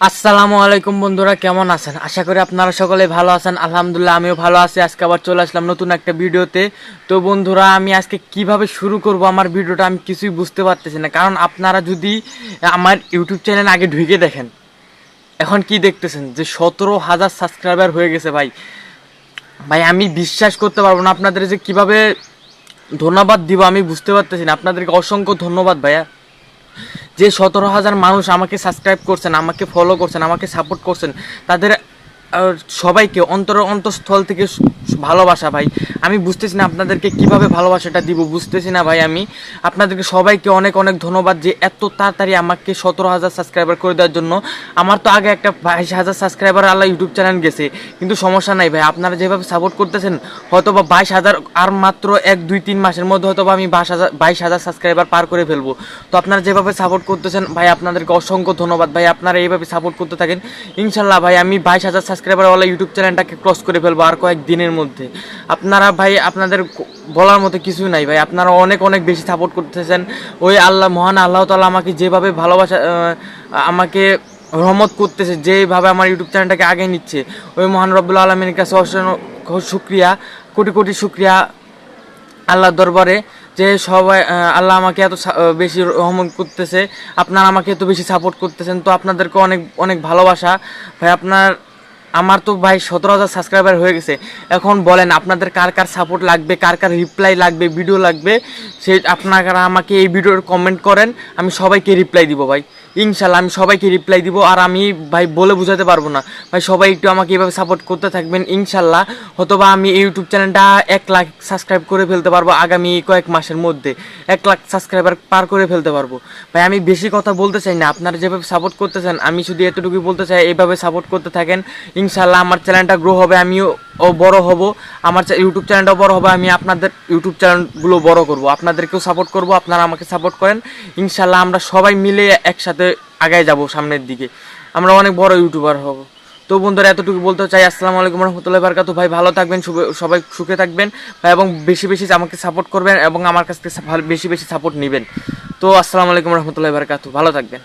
আসসালামু আলাইকুম বন্ধুরা, কেমন আছেন? আশা করি আপনারা সকলে ভালো আছেন। আলহামদুলিল্লাহ, আমিও ভালো আছি। আজকে আবার চলে আসলাম নতুন একটা ভিডিওতে। তো বন্ধুরা, আমি আজকে কীভাবে শুরু করব আমার ভিডিওটা আমি কিছুই বুঝতে পারতেছি না। কারণ আপনারা যদি আমার ইউটিউব চ্যানেল আগে ঢুকে দেখেন, এখন কি দেখতেছেন? যে সতেরো হাজার সাবস্ক্রাইবার হয়ে গেছে ভাই। ভাই, আমি বিশ্বাস করতে পারব না আপনাদের যে কীভাবে ধন্যবাদ দিব, আমি বুঝতে পারতেছি না। আপনাদেরকে অসংখ্য ধন্যবাদ ভাইয়া। যে সতেরো হাজার মানুষ আমাকে সাবস্ক্রাইব করছেন আমাকে ফলো করছেন আমাকে সাপোর্ট করছেন তাদের আহ, সবাইকে অন্তর অন্তঃস্থল থেকে ভালোবাসা ভাই। আমি বুঝতেছি না আপনাদেরকে কীভাবে ভালোবাসাটা দিব বুঝতেছি না ভাই আমি। আপনাদেরকে সবাইকে অনেক অনেক ধন্যবাদ যে এত তাড়াতাড়ি আমাকে সতেরো হাজার সাবস্ক্রাইবার করে দেওয়ার জন্য। আমার তো আগে একটা বাইশ হাজার সাবস্ক্রাইবার আল্লাহ ইউটিউব চ্যানেল গেছে কিন্তু সমস্যা নাই ভাই। আপনারা যেভাবে সাপোর্ট করতেছেন হয়তো বা বাইশ হাজার আর মাত্র এক দুই তিন মাসের মধ্যে হয়তো বা আমি বাইশ হাজার বাইশ হাজার সাবস্ক্রাইবার পার করে ফেলব। তো আপনারা যেভাবে সাপোর্ট করতেছেন ভাই আপনাদেরকে অসংখ্য ধন্যবাদ। ভাই আপনারা এইভাবে সাপোর্ট করতে থাকেন ইনশাল্লাহ ভাই আমি বাইশ হাজার সাবস্ক্রাইবারওয়ালা ইউটিউব চ্যানেলটাকে ক্রস করে ফেলব আর কয়েক দিনের মধ্যে। আপনারা ভাই, আপনাদের বলার মতো কিছুই নাই ভাই। আপনারা অনেক অনেক বেশি সাপোর্ট করতেছেন। ওই আল্লাহ, মহান আল্লাহ তালা আমাকে যেভাবে ভালোবাসা আমাকে রহমত করতেছে, যেভাবে আমার ইউটিউব চ্যানেলটাকে আগে নিচ্ছে, ওই মহান রব্বুল আলমীর কাছে অসংখ্য শুক্রিয়া, কোটি কোটি শুক্রিয়া আল্লাহর দরবারে যে সবাই আল্লাহ আমাকে এত বেশি রহমত করতেছে। আপনারা আমাকে এত বেশি সাপোর্ট করতেছেন। তো আপনাদেরকে অনেক অনেক ভালোবাসা। ভাই, আপনার আমার তো ভাই সতেরো হাজার সাবস্ক্রাইবার হয়ে গেছে। এখন বলেন, আপনাদের কার কার সাপোর্ট লাগবে, কার কার রিপ্লাই লাগবে ভিডিও লাগবে, সে আপনারা আমাকে এই ভিডিওর কমেন্ট করেন, আমি সবাইকে রিপ্লাই দিব ভাই। ইনশাল্লাহ আমি সবাইকে রিপ্লাই দিব, আর আমি ভাই বলে বোঝাতে পারব না। ভাই, সবাই একটু আমাকে এভাবে সাপোর্ট করতে থাকবেন, ইনশাল্লাহ। হয়তোবা আমি ইউটিউব চ্যানেলটা এক লাখ সাবস্ক্রাইব করে ফেলতে পারব আগামী কয়েক মাসের মধ্যে। এক লাখ সাবস্ক্রাইবার পার করে ফেলতে পারব। ভাই, আমি বেশি কথা বলতে চাই না, আপনারা যেভাবে সাপোর্ট করতে চান, আমি শুধু এতটুকুই বলতে চাই এইভাবে সাপোর্ট করতে থাকেন ইনশাল্লাহ আমার চ্যানেলটা গ্রো হবে, আমিও ও বড় হব। আমার ইউটিউব চ্যানেলটাও বড় হবে, আমি আপনাদের ইউটিউব চ্যানেলগুলো বড় করব। আপনাদেরকেও সাপোর্ট করব, আপনারা আমাকে সাপোর্ট করেন। ইনশাল্লাহ আমরা সবাই মিলে একসাথে আগায় যাব সামনের দিকে। আমরা অনেক বড় ইউটিউবার হব। তো বন্ধুরা, এতটুকু বলতে চাই, আসসালামু আলাইকুম রহমতুল্লাহ বারকাতু ভাই, ভালো থাকবেন সবাই সুখে থাকবেন। ভাই, এবং বেশি বেশি আমাকে সাপোর্ট করবেন এবং আমার কাছ থেকে বেশি বেশি সাপোর্ট নেবেন। তো আসসালামু আলাইকুম রহমতুল্লাহ বারকাতু ভালো থাকবেন।